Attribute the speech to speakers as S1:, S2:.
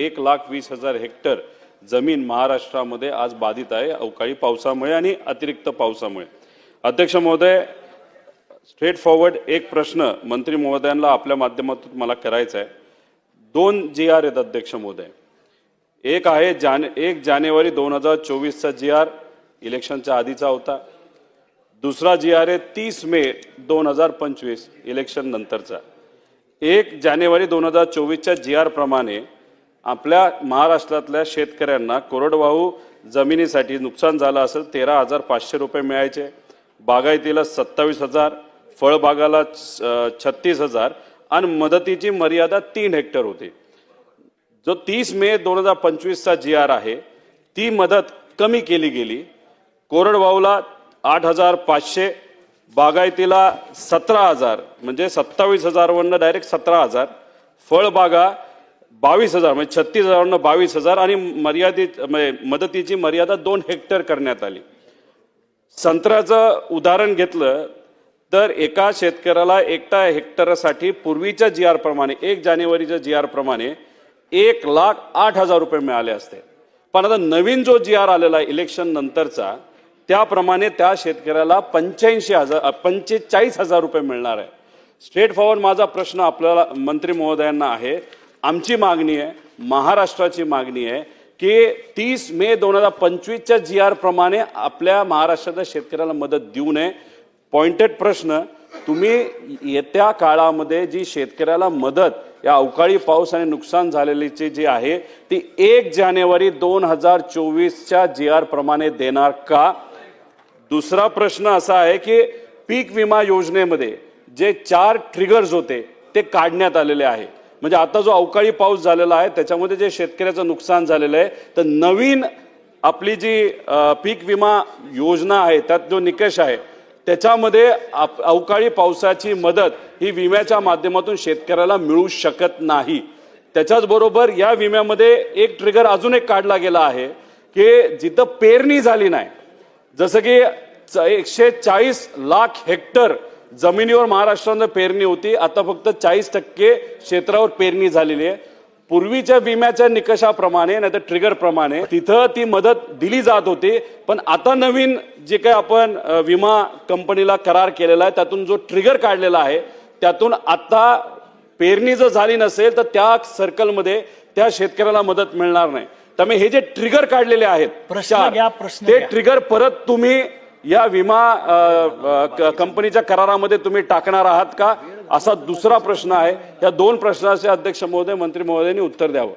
S1: एक लाख वीस हजार हेक्टर जमीन महाराष्ट्रामध्ये आज बाधित आहे. अवकाळी पावसामुळे आणि अतिरिक्त पावसामुळे. अध्यक्ष महोदय स्ट्रेट फॉरवर्ड एक प्रश्न मंत्री महोदयांना आपल्या माध्यमातून मला करायचा आहे. दोन जी आर आहेत अध्यक्ष महोदय. एक आहे जाने एक जानेवारी दोन हजार चोवीसचा जी आर इलेक्शनच्या आधीचा होता. दुसरा जी आर आहे तीस मे दोन हजार पंचवीस इलेक्शन नंतरचा. एक जानेवारी दोन हजार चोवीसच्या जी आर प्रमाणे आपल्या महाराष्ट्रातल्या शेतकऱ्यांना कोरडवाहू जमिनीसाठी नुकसान झालं असेल तेरा हजार पाचशे रुपये मिळायचे. बागायतीला सत्तावीस हजार फळबागाला छत्तीस हजार आणि मदतीची मर्यादा तीन हेक्टर होती. जो तीस मे दोन हजार पंचवीसचा जी आर आहे ती मदत कमी केली गेली. कोरडवाहूला आठ हजार पाचशे बागायतीला सतरा हजार म्हणजे सत्तावीस हजारवरनं डायरेक्ट सतरा हजार. फळबागा बावीस हजार म्हणजे छत्तीस हजारवरनं बावीस हजार आणि मर्यादित म्हणजे मदतीची मर्यादा दोन हेक्टर करण्यात आली. संत्र्याचं उदाहरण घेतलं तर एका शेतकऱ्याला एकटा हेक्टरसाठी पूर्वीच्या जी आर प्रमाणे एक जानेवारीच्या जी आर प्रमाणे एक लाख आठ हजार रुपये मिळाले असते. पण आता नवीन जो जी आर आलेला आहे इलेक्शन नंतरचा त्याप्रमाणे त्या शेतकऱ्याला पंच्याऐंशी हजार पंचेचाळीस हजार रुपये मिळणार आहे. स्ट्रेट फॉरवर्ड माझा प्रश्न आपल्याला मंत्री महोदयांना आहे आमची मागणी आहे महाराष्ट्राची मागणी आहे की तीस मे दोन हजार पंचवीसच्या जी आर प्रमाणे आपल्या महाराष्ट्राच्या शेतकऱ्याला मदत देऊ नये. पॉइंटेड प्रश्न तुम्ही येत्या काळामध्ये जी शेतकऱ्याला मदत या अवकाळी पाऊस आणि नुकसान झालेलीची जी आहे ती एक जानेवारी दोन हजार चोवीसच्या जी आर प्रमाणे देणार का? दुसरा प्रश्न असा आहे की पीक विमा योजनेमध्ये जे चार ट्रिगर्स होते ते काढण्यात आलेले आहे. म्हणजे आता जो अवकाळी पाऊस झालेला आहे त्याच्यामध्ये जे शेतकऱ्याचं नुकसान झालेलं आहे तर नवीन आपली जी पीक विमा योजना आहे त्यात जो निकष आहे त्याच्यामध्ये आप- अवकाळी पावसाची मदत ही विम्याच्या माध्यमातून शेतकऱ्याला मिळू शकत नाही. त्याच्याच बरोबर या विम्यामध्ये एक ट्रिगर अजून एक काढला गेला आहे की जिथं पेरणी झाली नाही जसं की एकशे चाळीस लाख हेक्टर जमिनीवर महाराष्ट्रानं पेरणी होती. आता फक्त चाळीस टक्के क्षेत्रावर पेरणी झालेली आहे. पूर्वीच्या विम्याच्या निकषाप्रमाणे नाही तर ट्रिगर प्रमाणे तिथं ती मदत दिली जात होती. पण आता नवीन जे काही आपण विमा कंपनीला करार केलेला आहे त्यातून जो ट्रिगर काढलेला आहे त्यातून आता पेरणी जर झाली नसेल तर त्या सर्कलमध्ये त्या शेतकऱ्याला मदत मिळणार नाही. त्यामुळे हे जे ट्रिगर काढलेले आहेत ते. ट्रिगर परत तुम्ही या विमा क- कंपनीच्या करारामध्ये तुम्ही टाकणार आहात का? असा दुसरा प्रश्न आहे. या दोन प्रश्नाचे अध्यक्ष महोदय मंत्री महोदयांनी उत्तर द्यावं.